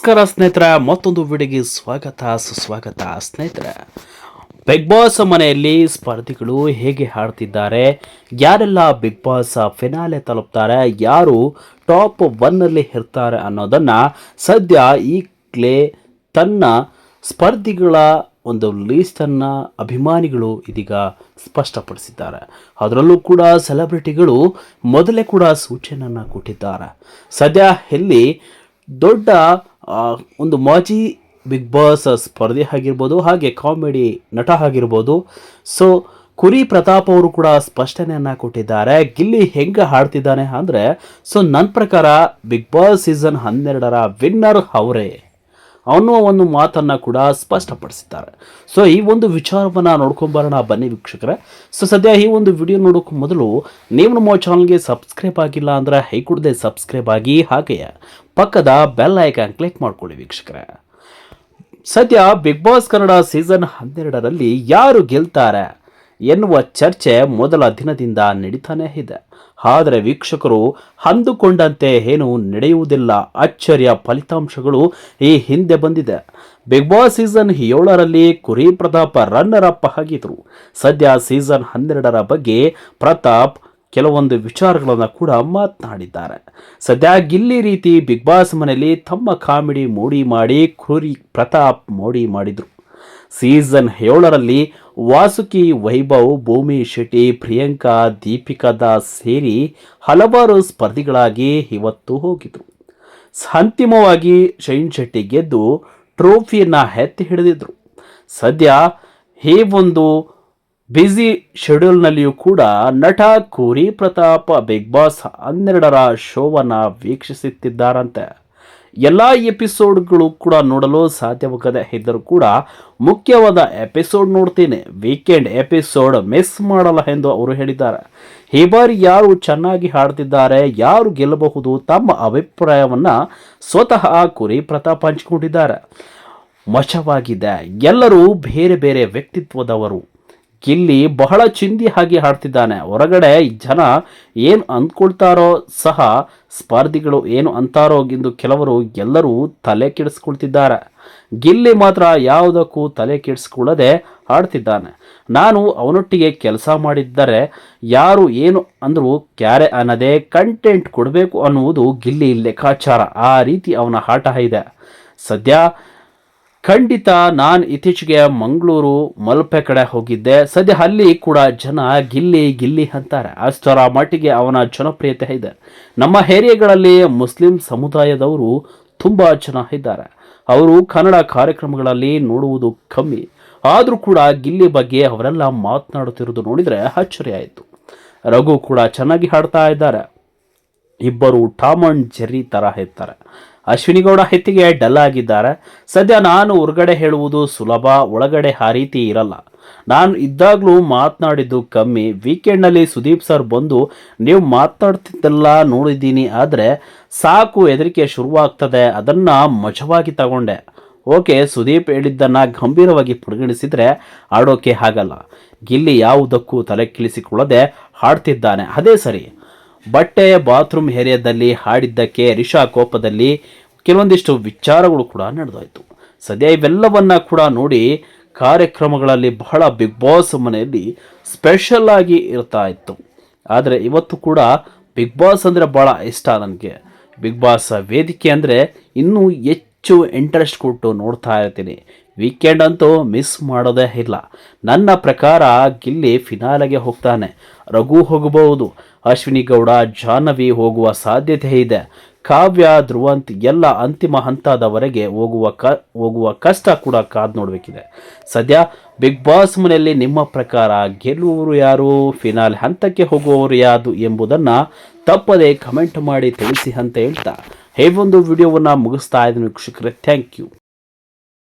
ನಮಸ್ಕಾರ ಸ್ನೇಹಿತರ, ಮತ್ತೊಂದು ವಿಡಿಯೋಗೆ ಸ್ವಾಗತ, ಸುಸ್ವಾಗತ ಸ್ನೇಹಿತರೆ. ಬಿಗ್ ಬಾಸ್ ಮನೆಯಲ್ಲಿ ಸ್ಪರ್ಧಿಗಳು ಹೇಗೆ ಹಾಡ್ತಿದ್ದಾರೆ ಯಾರೆಲ್ಲ ಬಿಗ್ ಬಾಸ್ ಫಿನಾಲೆ ತಲುಪ್ತಾರೆ, ಯಾರು ಟಾಪ್ ಒನ್ನಲ್ಲಿ ಇರ್ತಾರೆ ಅನ್ನೋದನ್ನು ಸದ್ಯ ಈಗಲೇ ತನ್ನ ಸ್ಪರ್ಧಿಗಳ ಒಂದು ಲೀಸ್ಟನ್ನು ಅಭಿಮಾನಿಗಳು ಇದೀಗ ಸ್ಪಷ್ಟಪಡಿಸಿದ್ದಾರೆ. ಅದರಲ್ಲೂ ಕೂಡ ಸೆಲೆಬ್ರಿಟಿಗಳು ಮೊದಲೇ ಕೂಡ ಸೂಚನೆಯನ್ನು ಕೊಟ್ಟಿದ್ದಾರೆ. ಸದ್ಯ ಇಲ್ಲಿ ದೊಡ್ಡ ಒಂದು ಮಾಜಿ ಬಿಗ್ ಬಾಸ್ ಸ್ಪರ್ಧೆ ಆಗಿರ್ಬೋದು, ಹಾಗೆ ಕಾಮಿಡಿ ನಟ ಆಗಿರ್ಬೋದು. ಸೊ ಕುರಿ ಪ್ರತಾಪ್ ಅವರು ಕೂಡ ಸ್ಪಷ್ಟನೆಯನ್ನ ಕೊಟ್ಟಿದ್ದಾರೆ. ಗಿಲ್ಲಿ ಹೆಂಗೆ ಹಾಡ್ತಿದ್ದಾನೆ ಅಂದರೆ ಸೊ ನನ್ನ ಪ್ರಕಾರ ಬಿಗ್ ಬಾಸ್ ಸೀಸನ್ ಹನ್ನೆರಡರ ವಿನ್ನರ್ ಅವರೇ. ಅನ್ನುವ ಒಂದು ಮಾತನ್ನು ಕೂಡ ಸ್ಪಷ್ಟಪಡಿಸಿದ್ದಾರೆ. ಸೊ ಈ ಒಂದು ವಿಚಾರವನ್ನು ನೋಡ್ಕೊಂಬರೋಣ ಬನ್ನಿ ವೀಕ್ಷಕರೇ. ಸೊ ಸದ್ಯ ಈ ಒಂದು ವಿಡಿಯೋ ನೋಡೋಕೆ ಮೊದಲು ನೀವು ನಮ್ಮ ಚಾನಲ್ಗೆ ಸಬ್ಸ್ಕ್ರೈಬ್ ಆಗಿಲ್ಲ ಅಂದರೆ ಹೈ ಸಬ್ಸ್ಕ್ರೈಬ್ ಆಗಿ ಹಾಗೆಯೇ ಪಕ್ಕದ ಬೆಲ್ ಐಕಾನ್ ಕ್ಲಿಕ್ ಮಾಡ್ಕೊಳ್ಳಿ ವೀಕ್ಷಕರೇ. ಸದ್ಯ ಬಿಗ್ ಬಾಸ್ ಕನ್ನಡ ಸೀಸನ್ ಹನ್ನೆರಡರಲ್ಲಿ ಯಾರು ಗೆಲ್ತಾರೆ? ಎನ್ನುವ ಚರ್ಚೆ ಮೊದಲ ದಿನದಿಂದ ನಡೀತಾನೆ ಇದೆ. ಆದರೆ ವೀಕ್ಷಕರು, ಅಂದುಕೊಂಡಂತೆ ಏನು ನಡೆಯುವುದಿಲ್ಲ. ಅಚ್ಚರಿಯ ಫಲಿತಾಂಶಗಳು ಈ ಹಿಂದೆ ಬಂದಿದೆ. ಬಿಗ್ ಬಾಸ್ ಸೀಸನ್ ಏಳರಲ್ಲಿ ಕುರಿ ಪ್ರತಾಪ್ ರನ್ನರ್ ಅಪ್ ಆಗಿದ್ರು. ಸದ್ಯ ಸೀಸನ್ ಹನ್ನೆರಡರ ಬಗ್ಗೆ ಪ್ರತಾಪ್ ಕೆಲವೊಂದು ವಿಚಾರಗಳನ್ನು ಕೂಡ ಮಾತನಾಡಿದ್ದಾರೆ. ಸದ್ಯ ಗಿಲ್ಲಿ ರೀತಿ ಬಿಗ್ ಬಾಸ್ ಮನೆಯಲ್ಲಿ ತಮ್ಮ ಕಾಮಿಡಿ ಮೋಡಿ ಮಾಡಿ ಕುರಿ ಪ್ರತಾಪ್ ಮೋಡಿ ಮಾಡಿದ್ರು. ಸೀಸನ್ ಏಳರಲ್ಲಿ ವಾಸುಕಿ, ವೈಭವ್, ಭೂಮಿ, ಶೆಟ್ಟಿ, ಪ್ರಿಯಾಂಕಾ, ದೀಪಿಕಾ ದಾಸ್ ಸೇರಿ ಹಲವಾರು ಸ್ಪರ್ಧಿಗಳಾಗಿ ಇವತ್ತು ಹೋಗಿದ್ರು. ಅಂತಿಮವಾಗಿ ಶೈನ್ ಶೆಟ್ಟಿ ಗೆದ್ದು ಟ್ರೋಫಿಯನ್ನು ಎತ್ತಿ ಹಿಡಿದಿದ್ರು. ಸದ್ಯ ಈ ಒಂದು ಬ್ಯುಸಿ ಶೆಡ್ಯೂಲ್ನಲ್ಲಿಯೂ ಕೂಡ ನಟ ಕೂರಿ ಪ್ರತಾಪ್, ಬಿಗ್ ಬಾಸ್ ಹನ್ನೆರಡರ ಶೋವನ್ನು ವೀಕ್ಷಿಸುತ್ತಿದ್ದಾರಂತೆ. ಎಲ್ಲ ಎಪಿಸೋಡ್ಗಳು ಕೂಡ ನೋಡಲು ಸಾಧ್ಯವಾಗದೆ ಇದ್ದರೂ ಕೂಡ ಮುಖ್ಯವಾದ ಎಪಿಸೋಡ್ ನೋಡ್ತೀನಿ. ವೀಕೆಂಡ್ ಎಪಿಸೋಡ್ ಮಿಸ್ ಮಾಡಲ್ಲ ಎಂದು ಅವರು ಹೇಳಿದ್ದಾರೆ. ಈ ಬಾರಿ ಯಾರು ಚೆನ್ನಾಗಿ ಹಾಡ್ತಿದ್ದಾರೆ, ಯಾರು ಗೆಲ್ಲಬಹುದು ತಮ್ಮ ಅಭಿಪ್ರಾಯವನ್ನು ಸ್ವತಃ ಕುರಿ ಪ್ರತಾಪ್ ಹಂಚಿಕೊಂಡಿದ್ದಾರೆ. ಮಶವಾಗಿದೆ ಎಲ್ಲರೂ ಬೇರೆ ಬೇರೆ ವ್ಯಕ್ತಿತ್ವದವರು. ಗಿಲ್ಲಿ ಬಹಳ ಚಿಂದಿ ಹಾಗೆ ಹಾಡ್ತಿದ್ದಾನೆ. ಹೊರಗಡೆ ಜನ ಏನು ಅಂದ್ಕೊಳ್ತಾರೋ ಸಹ ಸ್ಪರ್ಧಿಗಳು ಏನು ಅಂತಾರೋ ಎಂದು ಕೆಲವರು ಎಲ್ಲರೂ ತಲೆ ಕೆಡಿಸ್ಕೊಳ್ತಿದ್ದಾರೆ. ಗಿಲ್ಲಿ ಮಾತ್ರ ಯಾವುದಕ್ಕೂ ತಲೆ ಕೆಡಿಸ್ಕೊಳ್ಳದೆ ಹಾಡ್ತಿದ್ದಾನೆ. ನಾನು ಅವನೊಟ್ಟಿಗೆ ಕೆಲಸ ಮಾಡಿದ್ದರೆ ಯಾರು ಏನು ಅಂದರೂ ಕ್ಯಾರೆ ಅನ್ನದೇ ಕಂಟೆಂಟ್ ಕೊಡಬೇಕು ಅನ್ನುವುದು ಗಿಲ್ಲಿ ಲೆಕ್ಕಾಚಾರ. ಆ ರೀತಿ ಅವನ ಆಟ ಇದೆ. ಸದ್ಯ ಖಂಡಿತ ನಾನು ಇತ್ತೀಚೆಗೆ ಮಂಗಳೂರು, ಮಲ್ಪೆ ಕಡೆ ಹೋಗಿದ್ದೆ. ಸದ್ಯ ಅಲ್ಲಿ ಕೂಡ ಜನ ಗಿಲ್ಲಿ ಗಿಲ್ಲಿ ಅಂತಾರೆ. ಅಷ್ಟರ ಮಟ್ಟಿಗೆ ಅವನ ಜನಪ್ರಿಯತೆ ಇದೆ. ನಮ್ಮ ಏರಿಯಾಗಳಲ್ಲಿ ಮುಸ್ಲಿಂ ಸಮುದಾಯದವರು ತುಂಬ ಜನ ಇದ್ದಾರೆ. ಅವರು ಕನ್ನಡ ಕಾರ್ಯಕ್ರಮಗಳಲ್ಲಿ ನೋಡುವುದು ಕಮ್ಮಿ. ಆದರೂ ಕೂಡ ಗಿಲ್ಲಿ ಬಗ್ಗೆ ಅವರೆಲ್ಲ ಮಾತನಾಡುತ್ತಿರುವುದು ನೋಡಿದರೆ ಅಚ್ಚರಿ ಆಯಿತು. ರಘು ಕೂಡ ಚೆನ್ನಾಗಿ ಹಾಡ್ತಾ ಇದ್ದಾರೆ. ಇಬ್ಬರು ಟಾಮ್ ಅಂಡ್ ಜೆರ್ರಿ ಥರ ಇರ್ತಾರೆ. ಅಶ್ವಿನಿ ಗೌಡ ಹೆತ್ತಿಗೆ ಡಲ್ ಆಗಿದ್ದಾರೆ ಸದ್ಯ ನಾನು ಹೊರಗಡೆ ಹೇಳುವುದು ಸುಲಭ, ಒಳಗಡೆ ಆ ರೀತಿ ಇರಲ್ಲ. ನಾನು ಇದ್ದಾಗಲೂ ಮಾತನಾಡಿದ್ದು ಕಮ್ಮಿ. ವೀಕೆಂಡ್ನಲ್ಲಿ ಸುದೀಪ್ ಸರ್ ಬಂದು, ನೀವು ಮಾತನಾಡ್ತಿದ್ದೆಲ್ಲ ನೋಡಿದ್ದೀನಿ, ಆದರೆ ಸಾಕು ಹೆದರಿಕೆ ಶುರುವಾಗ್ತದೆ, ಅದನ್ನು ಮಜವಾಗಿ ತಗೊಂಡೆ. ಓಕೆ, ಸುದೀಪ್ ಹೇಳಿದ್ದನ್ನು ಗಂಭೀರವಾಗಿ ಪರಿಗಣಿಸಿದರೆ ಆಡೋಕೆ ಆಗಲ್ಲ. ಗಿಲ್ಲಿ ಯಾವುದಕ್ಕೂ ತಲೆ ಕಿಳಿಸಿಕೊಳ್ಳದೆ ಹಾಡ್ತಿದ್ದಾನೆ ಅದೇ ಸರಿ, ಬಟ್ಟೆ ಬಾತ್ರೂಮ್ ಏರಿಯಾದಲ್ಲಿ ಹಾಡಿದ್ದಕ್ಕೆ ರಿಷಾ ಕೋಪದಲ್ಲಿ ಕೆಲವೊಂದಿಷ್ಟು ವಿಚಾರಗಳು ಕೂಡ ನಡೆದಾಯಿತು. ಸದ್ಯ ಇವೆಲ್ಲವನ್ನ ಕೂಡ ನೋಡಿ ಕಾರ್ಯಕ್ರಮಗಳಲ್ಲಿ ಬಹಳ ಬಿಗ್ ಬಾಸ್ ಮನೆಯಲ್ಲಿ ಸ್ಪೆಷಲ್ ಆಗಿ ಇರ್ತಾ ಇತ್ತು. ಆದರೆ ಇವತ್ತು ಕೂಡ ಬಿಗ್ ಬಾಸ್ ಅಂದರೆ ಭಾಳ ಇಷ್ಟ ನನಗೆ. ಬಿಗ್ ಬಾಸ್ ವೇದಿಕೆ ಅಂದರೆ ಇನ್ನೂ ಹೆಚ್ಚು ಇಂಟ್ರೆಸ್ಟ್ ಕೊಟ್ಟು ನೋಡ್ತಾ ಇರ್ತೀನಿ. ವೀಕೆಂಡ್ ಅಂತೂ ಮಿಸ್ ಮಾಡೋದೇ ಇಲ್ಲ. ನನ್ನ ಪ್ರಕಾರ ಗಿಲ್ಲಿ ಫಿನಾಲೆಗೆ ಹೋಗ್ತಾನೆ. ರಘು ಹೋಗಬಹುದು ಅಶ್ವಿನಿ ಗೌಡ, ಜಾಹ್ನವಿ ಹೋಗುವ ಸಾಧ್ಯತೆ ಇದೆ. ಕಾವ್ಯ, ಧ್ರುವಂತ್ ಎಲ್ಲ ಅಂತಿಮ ಹಂತದವರೆಗೆ ಹೋಗುವ ಕ, ಹೋಗುವ ಕಷ್ಟ ಕೂಡ ಕಾದು ನೋಡಬೇಕಿದೆ. ಸದ್ಯ ಬಿಗ್ ಬಾಸ್ ಮನೆಯಲ್ಲಿ ನಿಮ್ಮ ಪ್ರಕಾರ ಗೆಲ್ಲುವವರು ಯಾರು? ಫಿನಾಲ್ ಹಂತಕ್ಕೆ ಹೋಗುವವರು ಯಾರು ಎಂಬುದನ್ನು ತಪ್ಪದೆ ಕಮೆಂಟ್ ಮಾಡಿ ತಿಳಿಸಿ ಅಂತ ಹೇಳ್ತಾ. ಹೇ, ಒಂದು ವಿಡಿಯೋವನ್ನು ಮುಗಿಸ್ತಾ ಇದ್ದೀನಿ ವೀಕ್ಷಕರೇ. Thank you